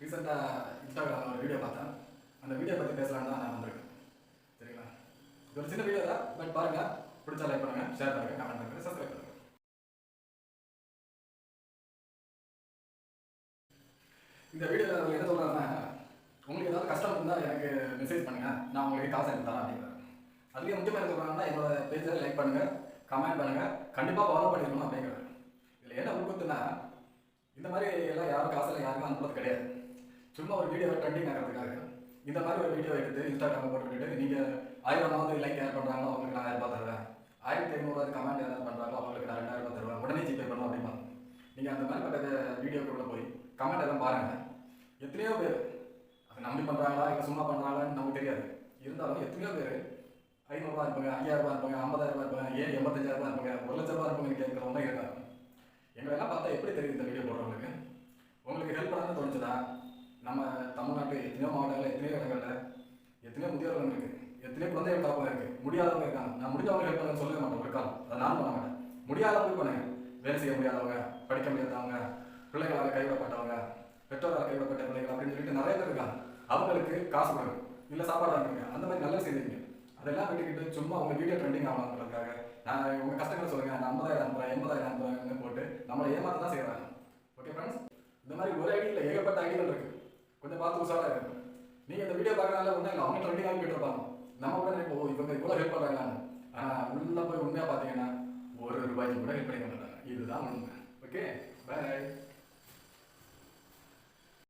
ரீசெண்டாக இன்ஸ்டாகிராமில் ஒரு வீடியோ பார்த்தேன். அந்த வீடியோ பற்றி பேசலாம்னு தான் நான் வந்திருக்கேன். சரிங்களா? இது ஒரு சின்ன வீடியோ தான் பட் பாருங்கள் பிடிச்சா லைக் பண்ணுங்கள் ஷேர் பண்ணுங்கள் கமெண்ட் பண்ணுங்கள் சப்ஸ்கிரைப் பண்ணுங்கள் இந்த வீடியோவில் அவங்க என்ன சொல்கிறாங்கன்னா உங்களுக்கு ஏதாவது கஷ்டம் இருந்தால் எனக்கு மெசேஜ் பண்ணுங்கள் நான் உங்களுக்கு காசு எடுத்து தரேன் அப்படிங்கிறேன். அதுலேயே முக்கியமாக என்ன சொல்கிறாங்கன்னா என்னோட பேஜை லைக் பண்ணுங்கள் கமெண்ட் பண்ணுங்கள் கண்டிப்பாக ஃபாலோ பண்ணிக்கணும் அப்படிங்கிறேன் இதில் என்ன உருக்குத்துனா இந்த மாதிரி எல்லாம் யாரும் காசில் யாருக்கும் அனுப்புறது கிடையாது. சும்மா ஒரு வீடியோ ட்ரெண்டிங் ஆகிறதுக்காக. இந்த மாதிரி ஒரு வீடியோ எடுத்து இன்ஸ்டாகிராமில் போட்டுக்கிட்டு நீங்கள் ஆயிரமாவது லைக் யார் பண்ணுறாங்களோ அவங்களுக்கு நான் ஆயிரம் ரூபாய் தருவேன். ஆயிரத்தி ஐநூறுவாது கமெண்ட் யாராவது பண்ணுறாங்களோ அவங்களுக்கு நான் ரெண்டாயிரம் ரூபாய் தருவேன். உடனே ஜிபே பண்ணுவோம் அப்படிமா நீங்கள் அந்த மாதிரி பட்ட வீடியோக்குள்ளே போய் கமெண்ட் எல்லாம் பாருங்கள் எத்தனையோ பேர் அதை நம்பி பண்ணுறாங்களா இல்லை சும்மா பண்ணுறாங்களான்னு நமக்கு தெரியாது. இருந்தாலும் எத்தனையோ பேர் ஐநூறுரூவா இருப்பாங்க ஐயாயிரரூபா இருப்பாங்க ஐம்பதாயிரம் இருப்பாங்க ஏன் எண்பத்தஞ்சாயிரம் இருப்பாங்க ஒரு லட்ச ரூபாய் இருப்பாங்க கேட்குறவங்க இருக்காங்க. எங்களெல்லாம் பார்த்தா எப்படி தெரியுது இந்த வீடியோ போடுறவங்களுக்கு? உங்களுக்கு ஹெல்ப் பண்ணணும்னு தோணுச்சுதா நம்ம தமிழ்நாட்டில் எத்தனையோ மாவட்டங்களில் எத்தனையோ இடங்களில் எத்தனையோ முதியோர்கள் இருக்கு. எத்தனையோ குழந்தைகள் காப்பகம் இருக்கு. முடியாதவங்க இருக்காங்க. நான் முடிஞ்சவங்க ஹெல்ப் சொல்ல மாட்டோம். மாட்டேன் அதை நான் பண்ண மாட்டேன். முடியாதவங்க பண்ணுங்க. வேலை செய்ய முடியாதவங்க படிக்க முடியாதவங்க பிள்ளைகளால் கைவிடப்பட்டவங்க பெற்றோரால் கைவிடப்பட்ட பிள்ளைகள் அப்படின்னு சொல்லிட்டு நிறைய பேர் இருக்காங்க. அவங்களுக்கு காசு கொடுங்க. இல்லை சாப்பாடு வாங்குங்க அந்த மாதிரி நல்லா செய்வீங்க அதெல்லாம் விட்டுக்கிட்டு சும்மா அவங்க வீடியோ ட்ரெண்டிங் ஆகணுங்கிறதுக்காக நான் உங்கள் கஷ்டங்களை சொல்லுங்கள் நான் ஐம்பதாயிரம் அனுப்புறேன் எண்பதாயிரம் அனுப்புறேன்னு போட்டு நம்மளை ஏமாற்ற தான் செய்கிறாங்க ஓகே ஃப்ரெண்ட்ஸ் இந்த மாதிரி ஒரு ஐடியில் இல்லை ஏகப்பட்ட ஐடிகள் இருக்குது கொஞ்சம் பார்த்து உசாராக இருக்கு நீங்கள் இந்த வீடியோ பார்க்கறதுனால ஒன்றும் இல்லை அவங்க ட்ரெண்டிங் ஆகி இருப்பாங்க நம்ம கூட நினைப்போம் இவங்க இவ்வளோ ஹெல்ப் பண்றாங்களான்னு. ஆனால் உள்ள போய் உண்மையாக பார்த்தீங்கன்னா ஒரு ரூபாய்க்கு கூட ஹெல்ப் பண்ணி மாட்டாங்க. இதுதான் உண்மை. Okay bye